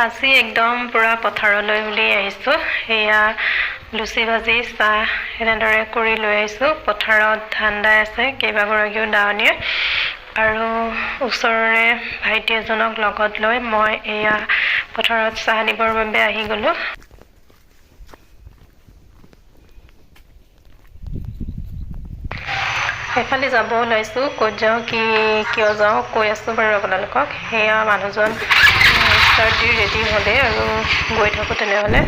আজি একদম পূৰা পথাৰলৈ বুলি আহিছোঁ। সেয়া লুচি ভাজি চাহ এনেদৰে কৰি লৈ আহিছোঁ। পথাৰত ধান দাই আছে কেইবাগৰাকীও দাৱনীয়ে। আৰু ওচৰৰে ভাইটি এজনক লগত লৈ মই এয়া পথাৰত চাহ দিবৰ বাবে আহি গ'লোঁ। সেইফালে যাব ওলাইছোঁ ক'ত যাওঁ কি কিয় যাওঁ কৈ আছোঁ বাৰু আপোনালোকক। সেয়া মানুহজন দি ৰেডি হ'লে আৰু গৈ থাকোঁ তেনেহ'লে।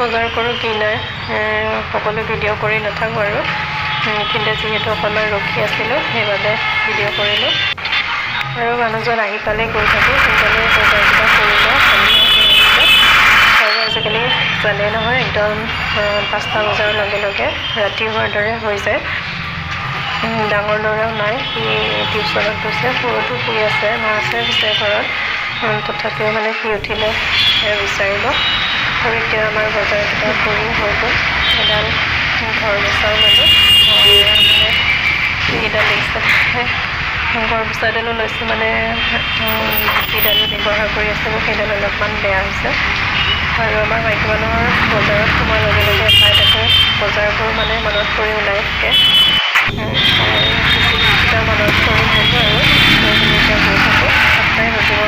বজাৰ কৰোঁ কি নাই সকলো ভিডিঅ' কৰি নাথাকোঁ আৰু। এইখিনিতে যিহেতু অকণমান ৰখি আছিলোঁ সেইবাবে ভিডিঅ' কৰিলোঁ। আৰু মানুহজন আহি পালে গৈ থাকোঁ সোনকালে বজাৰকেইটা কৰি লওঁ সন্ধিয়া হৈ আহিছে আৰু আজিকালি জানেই নহয় একদম পাঁচটা বজাৰ লগে লগে ৰাতি হোৱাৰ দৰে হৈ যায়। ডাঙৰ ল'ৰাও নাই সি টিউশ্যনত গৈছে সৰুটো শুই আছে মা আছে পিছে ঘৰত। তথাপিও মানে সি উঠিলে বিচাৰিব আৰু এতিয়া আমাৰ বজাৰকেইটা কৰি হৈ গ'ল এডাল ঘৰ মোচাও ল'লোঁ মানে যিডাল দেখিছে ঘৰ মোচাডালো লৈছোঁ মানে যিডাল ব্যৱহাৰ কৰি আছিলোঁ সেইডাল অলপমান বেয়া হৈছে আৰু আমাৰ মাইকী মানুহৰ বজাৰত সোমোৱাৰ লগে লগে এঠাই থাকে বজাৰবোৰ মানে মনত পৰি ওলাই থাকে কেইটা মনত পৰি থাকে আৰু সেইখিনি এতিয়া গৈ থাকোঁ সপ্তাহে নতুন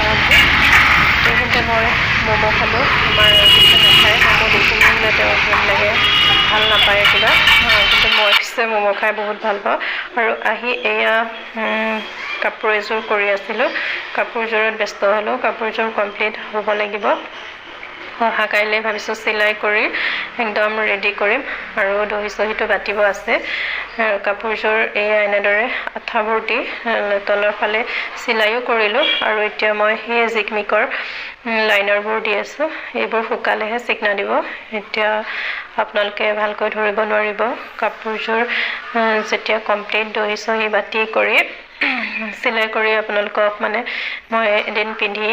সেইখিনিতে মই ম'ম' খালোঁ আমাৰ পিছে নাখায় ম'ম' দেখিলে মানে তেওঁ ভাল লাগে। ভাল নাপায় কিবা কিন্তু মই পিছে ম'ম' খাই বহুত ভাল পাওঁ। আৰু আহি এয়া কাপোৰ এযোৰ কৰি আছিলোঁ। কাপোৰযোৰত ব্যস্ত হ'লোঁ। কাপোৰযোৰ কমপ্লিট হ'ব লাগিব। অহা কাইলৈ ভাবিছোঁ চিলাই কৰি একদম ৰেডি কৰিম। আৰু দহি চহিটো বাতিব আছে। কাপোৰযোৰ এয়া এনেদৰে আঠা ভৰ্তি তলৰ ফালে চিলাইও কৰিলোঁ আৰু এতিয়া মই সেই জিকমিকৰ লাইনাৰবোৰ দি আছোঁ। এইবোৰ শুকালেহে চিকনা দিব। এতিয়া আপোনালোকে ভালকৈ ধৰিব নোৱাৰিব। কাপোৰযোৰ যেতিয়া কমপ্লিট দহি চহি বাতি কৰি চিলাই কৰি আপোনালোকক মানে মই এদিন পিন্ধি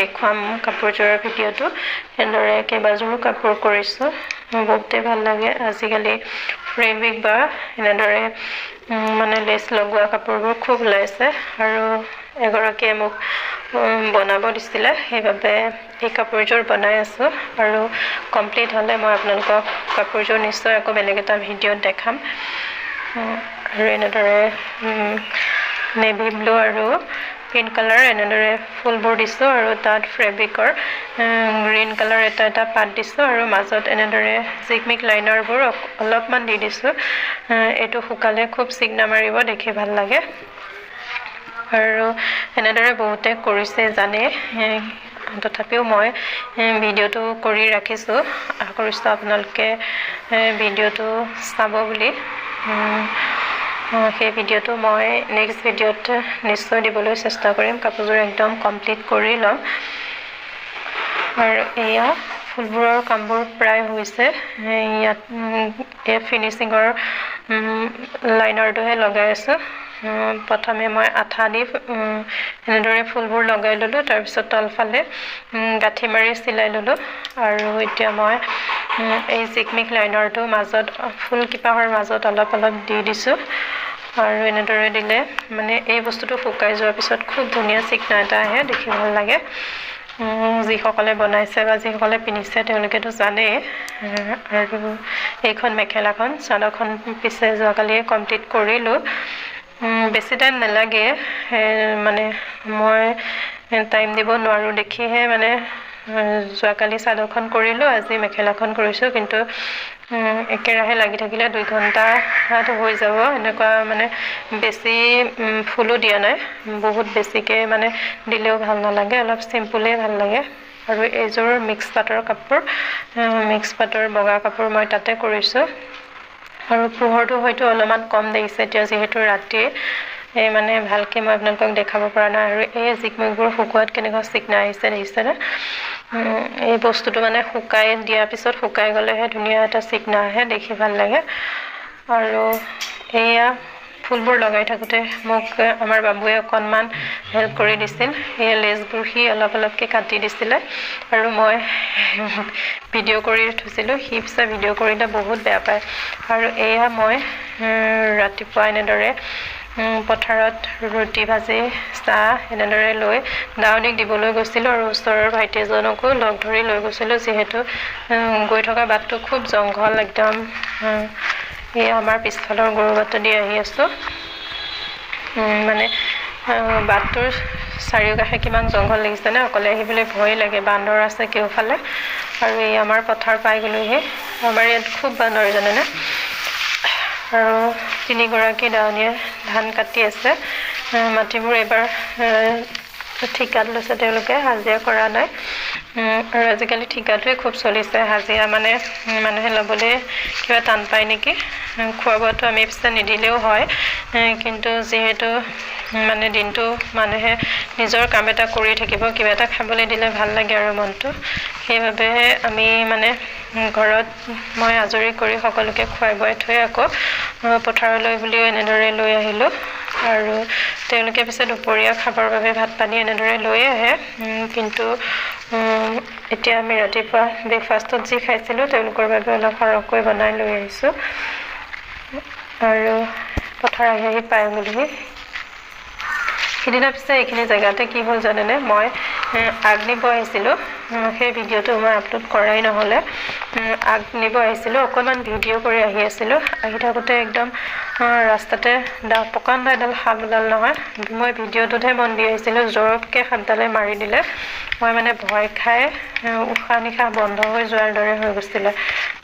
দেখুৱাম কাপোৰযোৰৰ ভিডিঅ'টো। এনেদৰে কেইবাযোৰো কাপোৰ কৰিছোঁ। বহুতেই ভাল লাগে। আজিকালি ফেব্ৰিক বা এনেদৰে মানে লেচ লগোৱা কাপোৰবোৰ খুব ওলাইছে আৰু এগৰাকীয়ে মোক বনাব দিছিলে। সেইবাবে এই কাপোৰযোৰ বনাই আছোঁ আৰু কমপ্লিট হ'লে মই আপোনালোকক কাপোৰযোৰ নিশ্চয় আকৌ বেলেগ এটা ভিডিঅ'ত দেখাম। আৰু এনেদৰে নেভি ব্লু আৰু পিংক কালাৰ এনেদৰে ফুলবোৰ দিছোঁ আৰু তাত ফেব্ৰিকৰ গ্ৰীণ কালাৰ এটা এটা পাত দিছোঁ আৰু মাজত এনেদৰে জিকমিক লাইনাৰবোৰ অলপমান দি দিছোঁ। এইটো শুকালে খুব চিগনা মাৰিব দেখি ভাল লাগে। আৰু এনেদৰে বহুতে কৰিছে জানে। তথাপিও মই ভিডিঅ'টো কৰি ৰাখিছোঁ। আশা কৰিছোঁ আপোনালোকে ভিডিঅ'টো চাব বুলি। সেই ভিডিঅ'টো মই নেক্সট ভিডিঅ'ত নিশ্চয় দিবলৈ চেষ্টা কৰিম। কাপোৰযোৰ একদম কমপ্লিট কৰি ল'ম। আৰু এয়া ফুলবোৰৰ কামবোৰ প্ৰায় হৈছে। ইয়াত এই ফিনিচিঙৰ লাইনাৰটোহে লগাই আছোঁ। প্ৰথমে মই আঠা দি এনেদৰে ফুলবোৰ লগাই ল'লোঁ তাৰপিছত তলফালে গাঁঠি মাৰি চিলাই ল'লোঁ আৰু এতিয়া মই এই জিকমিক লাইনাৰটো মাজত ফুল কিপাহৰ মাজত অলপ অলপ দি দিছোঁ আৰু এনেদৰে দিলে মানে এই বস্তুটো শুকাই যোৱাৰ পিছত খুব ধুনীয়া চিকনা এটা আহে দেখি ভাল লাগে। যিসকলে বনাইছে বা যিসকলে পিন্ধিছে তেওঁলোকেতো জানেই আৰু এইখন মেখেলাখন চাদৰখন পিছে যোৱাকালিয়ে কমপ্লিট কৰিলোঁ। বেছি টাইম নালাগে মানে মই টাইম দিব নোৱাৰোঁ। দেখিহে মানে যোৱাকালি চাদৰখন কৰিলোঁ আজি মেখেলাখন কৰিছোঁ কিন্তু একেৰাহে লাগি থাকিলে দুই ঘণ্টাত হৈ যাব। এনেকুৱা মানে বেছি ফুলো দিয়া নাই। বহুত বেছিকৈ মানে দিলেও ভাল নালাগে অলপ চিম্পুলেই ভাল লাগে। আৰু এইযোৰ মিক্স পাটৰ কাপোৰ মিক্স পাটৰ বগা কাপোৰ মই তাতে কৰিছোঁ। আৰু পোহৰটো হয়তো অলপমান কম দেখিছে এতিয়া যিহেতু ৰাতি। এই মানে ভালকৈ মই আপোনালোকক দেখাব পৰা নাই আৰু এই জিকমিকবোৰ শুকুৱাত কেনেকুৱা চিকনা আহিছে দেখিছেনে? এই বস্তুটো মানে শুকাই দিয়াৰ পিছত শুকাই গ'লেহে ধুনীয়া এটা চিকনা আহে দেখি ভাল লাগে। আৰু এয়া ফুলবোৰ লগাই থাকোঁতে মোক আমাৰ বাবুৱে অকণমান হেল্প কৰি দিছিল। সেই লেচবোৰ সি অলপ অলপকৈ কাটি দিছিলে আৰু মই ভিডিঅ' কৰি থৈছিলোঁ। সি পিছে ভিডিঅ' কৰিলে বহুত বেয়া পায়। আৰু এয়া মই ৰাতিপুৱা এনেদৰে পথাৰত ৰুটি ভাজি চাহ এনেদৰে লৈ দাৱনীক দিবলৈ গৈছিলোঁ আৰু ওচৰৰ ভাইটি এজনকো লগ ধৰি লৈ গৈছিলোঁ। যিহেতু গৈ থকা বাটটো খুব জংঘল একদম এই আমাৰ পিছফালৰ গৰু বাটেদি আহি আছোঁ। মানে বাটটোৰ চাৰিওকাষে কিমান জংঘল লাগিছেনে অকলে আহিবলৈ ভয় লাগে বান্দৰ আছে কেওফালে আৰু এই আমাৰ পথাৰ পাই গ'লোহি আমাৰ ইয়াত খুব বান্দৰ জানেনে আৰু তিনিগৰাকী দাৱনীয়ে ধান কাটি আছে। মাটিবোৰ এইবাৰ ঠিকাত লৈছে তেওঁলোকে হাজিৰা কৰা নাই। আৰু আজিকালি ঠিকাটোৱে খুব চলিছে হাজিৰা মানে মানুহে ল'বলৈ কিবা টান পায় নেকি? খোৱা বোৱাটো আমি পিছে নিদিলেও হয়। কিন্তু যিহেতু মানে দিনটো মানুহে নিজৰ কাম এটা কৰি থাকিব কিবা এটা খাবলৈ দিলে ভাল লাগে আৰু মনটো। সেইবাবে আমি মানে ঘৰত মই আজৰি কৰি সকলোকে খুৱাই বোৱাই থৈ আকৌ পথাৰলৈ বুলিও এনেদৰে লৈ আহিলোঁ। আৰু তেওঁলোকে পিছে দুপৰীয়া খাবৰ বাবে ভাত পানী এনেদৰে লৈয়ে আহে। কিন্তু এতিয়া আমি ৰাতিপুৱা ব্ৰেকফাষ্টত যি খাইছিলোঁ তেওঁলোকৰ বাবে অলপ সৰহকৈ বনাই লৈ আহিছোঁ। আৰু পথাৰ আহি আহি পাই গ'লোহি। সিদিনা পিছে এইখিনি জেগাতে কি হ'ল জানেনে? মই আগ নিব আহিছিলোঁ। সেই ভিডিঅ'টো মই আপলোড কৰাই নহ'লে। আগ নিব আহিছিলোঁ অকণমান ভিডিঅ' কৰি আহি আছিলোঁ। আহি থাকোঁতে একদম ৰাস্তাতে দা প্ৰকাণ্ড এডাল সাপ ওলাল নহয়। মই ভিডিঅ'টোতহে মন দি আহিছিলোঁ জোৰকৈ সাপডালে মাৰি দিলে। মই মানে ভয় খাই উশাহ নিশাহ বন্ধ হৈ যোৱাৰ দৰে হৈ গৈছিলে।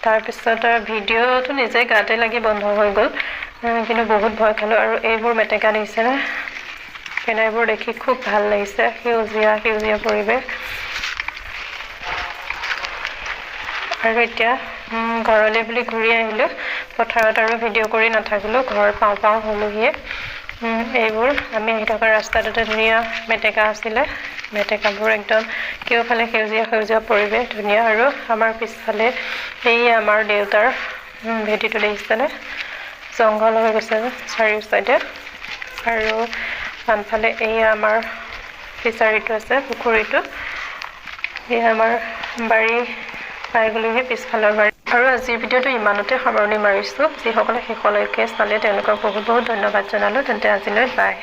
তাৰপিছত ভিডিঅ'টো নিজে গাতে লাগি বন্ধ হৈ গ'ল। কিন্তু বহুত ভয় খালোঁ আৰু এইবোৰ মেটেকা দেখিছেনে ফেনাইবোৰ দেখি খুব ভাল লাগিছে। সেউজীয়া সেউজীয়া পৰিৱেশ। আৰু এতিয়া ঘৰলৈ বুলি ঘূৰি আহিলোঁ। পথাৰত আৰু ভিডিঅ' কৰি নাথাকিলোঁ ঘৰ পাওঁ পাওঁ হ'লোহিয়ে। এইবোৰ আমি আহি থকা ৰাস্তাটোতে ধুনীয়া মেটেকা আছিলে। মেটেকাবোৰ একদম কেওফালে সেউজীয়া সেউজীয়া পৰিৱেশ ধুনীয়া আৰু আমাৰ পিছফালে এই আমাৰ দেউতাৰ ভেটিটো দেখিছেনে? জংঘল হৈ গৈছে চাৰিও চাইডে। আৰু আনফালে এই আমাৰ ফিচাৰীটো আছে পুখুৰীটো। এয়া আমাৰ বাৰী পাই গ'লোহি পিছফালৰ বাৰী। আৰু আজিৰ ভিডিঅ'টো ইমানতে সামৰণি মাৰিছোঁ। যিসকলে শেষলৈকে চালে তেওঁলোকক বহুত বহুত ধন্যবাদ জনালোঁ। তেন্তে আজিলৈ বাই।